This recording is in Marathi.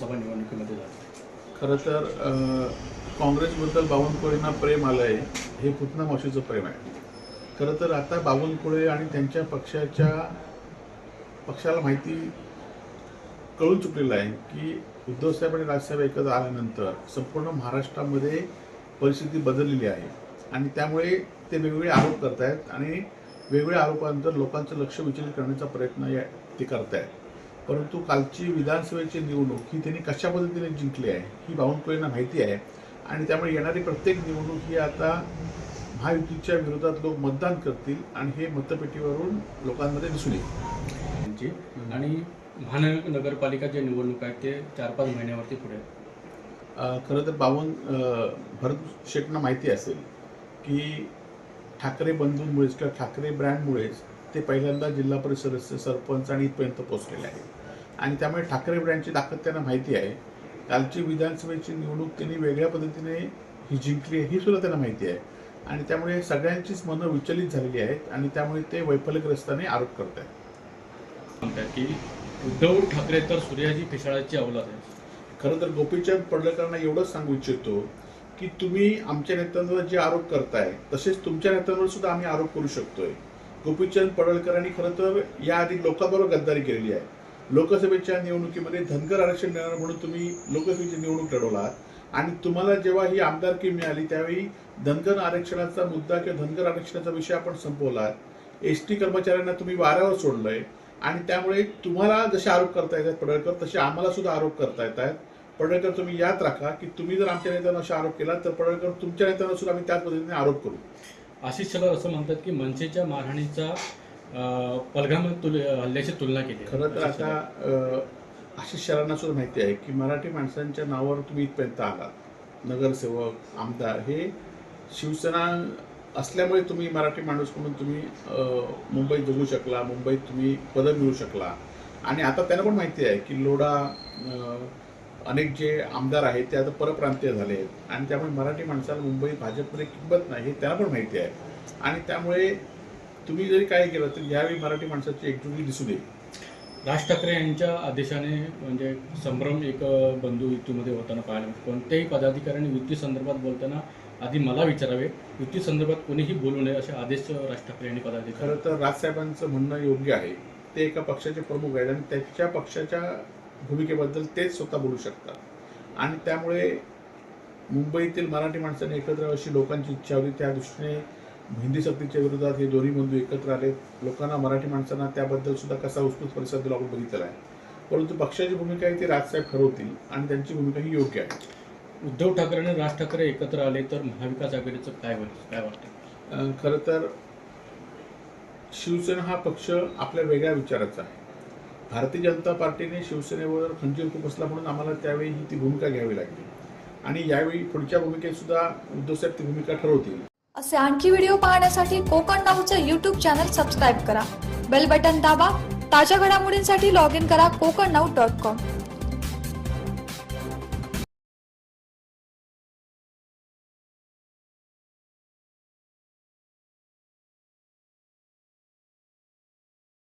विधानसभा निवडणुकीमध्ये झाली. खरं तर काँग्रेसबद्दल बावनकुळेंना प्रेम आलं आहे हे पुतना मावशीचं प्रेम आहे. खरं तर आता बावनकुळे आणि त्यांच्या पक्षाच्या पक्षाला माहिती कळून चुकलेलं आहे की उद्धवसाहेब आणि राजसाहेब एकत्र आल्यानंतर संपूर्ण महाराष्ट्रामध्ये परिस्थिती बदललेली आहे. आणि त्यामुळे ते वेगवेगळे आरोप करत आहेत आणि वेगवेगळ्या आरोपांतर लोकांचं लक्ष विचलित करण्याचा प्रयत्न या ते करत आहेत परंतु कालची विधानसभेची निवडणूक ही त्यांनी कशा पद्धतीने जिंकली आहे ही बावनकुळेंना माहिती आहे. आणि त्यामुळे येणारी प्रत्येक निवडणूक ही आता महायुतीच्या विरोधात लोक मतदान करतील आणि हे मतपेटीवरून लोकांमध्ये दिसून येईल. आणि महानगरपालिका जे निवडणूक आहेत ते चार पाच महिन्यावरती पुढे. खरं तर बावन भरत शेटना माहिती असेल की ठाकरे बंधूंमुळेच किंवा ठाकरे ब्रँडमुळेच ते पहिल्यांदा जिल्हा परिषद सदस्य सरपंच आणि इथपर्यंत पोहोचलेले आहेत. आणि त्यामुळे ठाकरे ब्रँडची ताकद त्यांना माहिती आहे. कालची विधानसभेची निवडणूक त्यांनी वेगळ्या पद्धतीने ही जिंकली आहे ही सुद्धा त्यांना माहिती आहे. आणि त्यामुळे सगळ्यांचीच मनं विचलित झालेली आहेत आणि त्यामुळे ते वैफल्यग्रस्ताने आरोप करत आहेत. म्हणतात की उद्धव ठाकरे तर सूर्याजी पिसाळाची अवलाद आहे खरं तर गोपीचंद पडळकरांना एवढंच सांगू इच्छितो की तुम्ही आमच्या नेत्यांवर जे आरोप करताय तसेच तुमच्या नेत्यांवर सुद्धा आम्ही आरोप करू शकतोय. गोपीचंद पडळकरांनी खरं तर याआधी लोकांबरोबर गद्दारी केलेली आहे. लोकसभेच्या निवडणुकीमध्ये धनगर आरक्षण मिळणार म्हणून तुम्ही लोकसभेची निवडणूक लढवलात आणि तुम्हाला जेव्हा ही आमदारकी मिळाली त्यावेळी धनगर आरक्षणाचा मुद्दा किंवा धनगर आरक्षणाचा विषय आपण संपवलात एस टी कर्मचाऱ्यांना तुम्ही वाऱ्यावर सोडलंय. आणि त्यामुळे तुम्हाला जसे आरोप करता येतात पडळकर तसे आम्हाला सुद्धा आरोप करता येतात. पडळकर तुम्ही याद राखा की तुम्ही जर आमच्या नेत्यांना असा आरोप केला तर पडळकर तुमच्या नेत्यांना सुद्धा आम्ही त्याच पद्धतीने आरोप करू. आशिष शेलार असं म्हणतात की मनसेच्या मारहाणीचा पलघाम तुल हल्ल्याची तुलना केली. खरं तर आता आशिष शरांना सुद्धा माहिती आहे की मराठी माणसांच्या नावावर तुम्ही इथपर्यंत आलात. नगरसेवक आमदार हे शिवसेना असल्यामुळे तुम्ही मराठी माणूस म्हणून तुम्ही मुंबईत जगू शकला मुंबईत तुम्ही पदं मिळू शकला. आणि आता त्यांना पण माहिती आहे की लोढा अनेक जे आमदार आहेत ते आता परप्रांतीय झाले आहेत. आणि त्यामुळे मराठी माणसाला मुंबईत भाजपमध्ये किंमत नाही हे त्यांना पण माहिती आहे. आणि त्यामुळे तुम्ही जरी काय केलं तर यावेळी मराठी माणसाची एकजुटी दिसून येईल राज ठाकरे यांच्या आदेशाने म्हणजे संभ्रम एक बंधू युतीमध्ये होताना पाहायला मिळतो. कोणत्याही पदाधिकाऱ्यांनी युती संदर्भात बोलताना आधी मला विचारावे युती संदर्भात कोणीही बोलू नये असे आदेश राज ठाकरे यांनी पदाधिकारी खरं तर राजसाहेबांचं म्हणणं योग्य आहे. ते एका पक्षाचे प्रमुख आहेत आणि त्याच्या पक्षाच्या भूमिकेबद्दल तेच स्वतः बोलू शकतात. आणि त्यामुळे मुंबईतील मराठी माणसांनी एकत्र अशी लोकांची इच्छा होती. त्या दृष्टीने हिंदी सक्तीच्या विरोधात हे दोन्ही बंधू एकत्र आले लोकांना मराठी माणसांना त्याबद्दल सुद्धा कसा उत्स्फूर्त प्रतिसाद दिला आपण बघितलेला आहे. परंतु पक्षाची भूमिका आहे ती राजसाहेब ठरवतील आणि त्यांची भूमिका ही योग्य आहे. उद्धव ठाकरे आणि राज ठाकरे एकत्र आले तर महाविकास आघाडीचं काय होईल काय वाटतं? खरं तर शिवसेना हा पक्ष आपल्या वेगळ्या विचाराचा आहे. भारतीय जनता पार्टीने शिवसेनेवर खंजीर खुपसला म्हणून आम्हाला त्यावेळी ही ती भूमिका घ्यावी लागली. आणि यावेळी पुढच्या भूमिकेत सुद्धा उद्धवसाहेब ती भूमिका ठरवतील. असे आणखी व्हिडिओ पाहण्यासाठी कोकण नाऊचं यूट्यूब चॅनल सबस्क्राईब करा. बेल बटन दाबा. ताज्या घडामोडींसाठी लॉग इन करा कोकण नाऊ डॉट कॉम